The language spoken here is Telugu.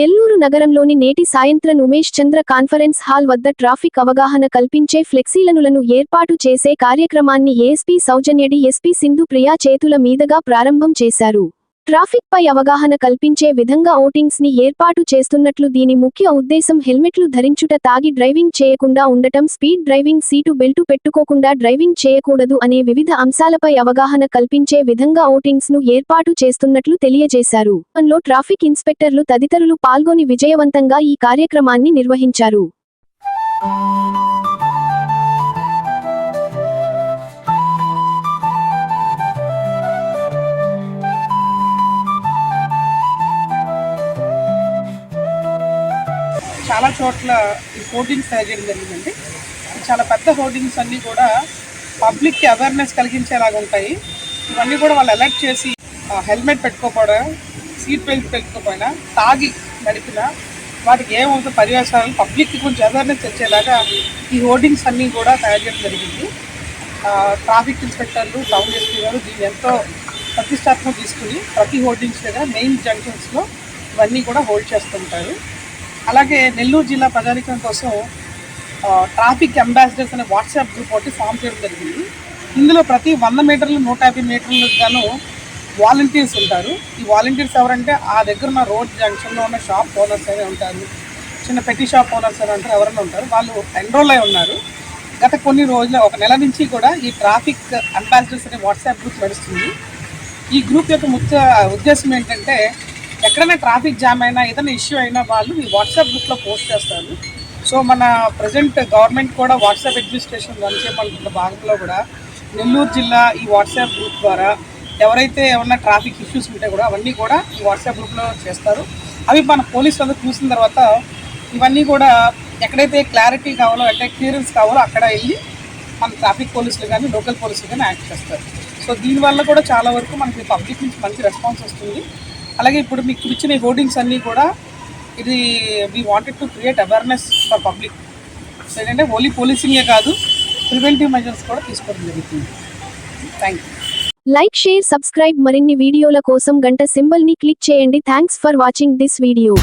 నెల్లూరు నగరంలోని నేటి సాయంత్రం ఉమేష్ చంద్ర కాన్ఫరెన్స్ హాల్ వద్ద ట్రాఫిక్ అవగాహన కల్పించే ఫ్లెక్సీలనులను ఏర్పాటు చేసే కార్యక్రమాన్ని ఏఎస్పీ సౌజన్యడి ఎస్పీ సింధు ప్రియా చేతుల మీదుగా ప్రారంభం చేశారు. ట్రాఫిక్ పై అవగాహన కల్పించే విధంగా ఓటింగ్స్ని ఏర్పాటు చేస్తున్నట్లు దీని ముఖ్య ఉద్దేశం హెల్మెట్లు ధరించుట తాగి డ్రైవింగ్ చేయకుండా ఉండటం స్పీడ్ డ్రైవింగ్ సీటు బెల్టు పెట్టుకోకుండా డ్రైవింగ్ చేయకూడదు అనే వివిధ అంశాలపై అవగాహన కల్పించే విధంగా ఓటింగ్స్ను ఏర్పాటు చేస్తున్నట్లు తెలియజేశారు. లో ట్రాఫిక్ ఇన్స్పెక్టర్లు తదితరులు పాల్గొని విజయవంతంగా ఈ కార్యక్రమాన్ని నిర్వహించారు. చాలా చోట్ల ఈ హోర్డింగ్స్ తయారు చేయడం జరిగిందండి. చాలా పెద్ద హోర్డింగ్స్ అన్నీ కూడా పబ్లిక్కి అవేర్నెస్ కలిగించేలాగా ఉంటాయి. ఇవన్నీ కూడా వాళ్ళు అలర్ట్ చేసి హెల్మెట్ పెట్టుకోకపోవడం సీట్ బెల్ట్ పెట్టుకోకపోయినా తాగి నడిపిన వాటికి ఏమవుతుంది పర్యవసానాలు పబ్లిక్కి కొంచెం అవేర్నెస్ తెచ్చేలాగా ఈ హోర్డింగ్స్ అన్నీ కూడా తయారు చేయడం జరిగింది. ట్రాఫిక్ ఇన్స్పెక్టర్లు టౌన్ ఎస్పీ గారు దీన్ని ఎంతో ప్రతిష్టాత్మక తీసుకుని ప్రతి హోర్డింగ్స్ దగ్గర మెయిన్ జంక్షన్స్లో ఇవన్నీ కూడా హోల్డ్ చేస్తుంటారు. అలాగే నెల్లూరు జిల్లా ప్రజానికం కోసం ట్రాఫిక్ అంబాసిడర్స్ అనే వాట్సాప్ గ్రూప్ ఒకటి ఫామ్ చేయడం జరిగింది. ఇందులో ప్రతి వంద మీటర్లు నూట యాభై మీటర్లకు గాను వాలంటీర్స్ ఉంటారు. ఈ వాలంటీర్స్ ఎవరంటే ఆ దగ్గర ఉన్న రోడ్ జంక్షన్లో ఉన్న షాప్ ఓనర్స్ అనే ఉంటారు. చిన్న పెట్టి షాప్ ఓనర్స్ అని అంటారు ఎవరైనా ఉంటారు. వాళ్ళు ఎన్రోల్ అయి ఉన్నారు. గత కొన్ని రోజుల ఒక నెల నుంచి కూడా ఈ ట్రాఫిక్ అంబాసిడర్స్ అనే వాట్సాప్ గ్రూప్ నడుస్తుంది. ఈ గ్రూప్ యొక్క ముఖ్య ఉద్దేశం ఏంటంటే ఎక్కడైనా ట్రాఫిక్ జామ్ అయినా ఏదైనా ఇష్యూ అయినా వాళ్ళు ఈ వాట్సాప్ గ్రూప్లో పోస్ట్ చేస్తారు. సో మన ప్రజెంట్ గవర్నమెంట్ కూడా వాట్సాప్ అడ్మినిస్ట్రేషన్ రన్ చేయబడుతున్న భాగంలో కూడా నెల్లూరు జిల్లా ఈ వాట్సాప్ గ్రూప్ ద్వారా ఎవరైతే ఏమన్నా ట్రాఫిక్ ఇష్యూస్ ఉంటే కూడా అవన్నీ కూడా ఈ వాట్సాప్ గ్రూప్లో చేస్తారు. అవి మన పోలీసులు అందరూ చూసిన తర్వాత ఇవన్నీ కూడా ఎక్కడైతే క్లారిటీ కావాలో అంటే క్లియరెన్స్ కావాలో అక్కడ వెళ్ళి మన ట్రాఫిక్ పోలీసులు కానీ లోకల్ పోలీసులు కానీ యాక్ట్ చేస్తారు. సో దీనివల్ల కూడా చాలా వరకు మనకి పబ్లిక్ నుంచి మంచి రెస్పాన్స్ వస్తుంది. అలాగే ఇప్పుడు మీకు ఇచ్చిన హోర్డింగ్స్ అన్నీ కూడా ఇది we wanted to create awareness for public so ఏంటంటే ఓన్లీ పోలీసింగే కాదు ప్రివెంటివ్ మెజర్స్ కూడా తీసుకోవడం జరుగుతుంది. Thank you like share subscribe మరిన్ని వీడియోల కోసం గంట సింబల్ని క్లిక్ చేయండి. Thanks for watching this video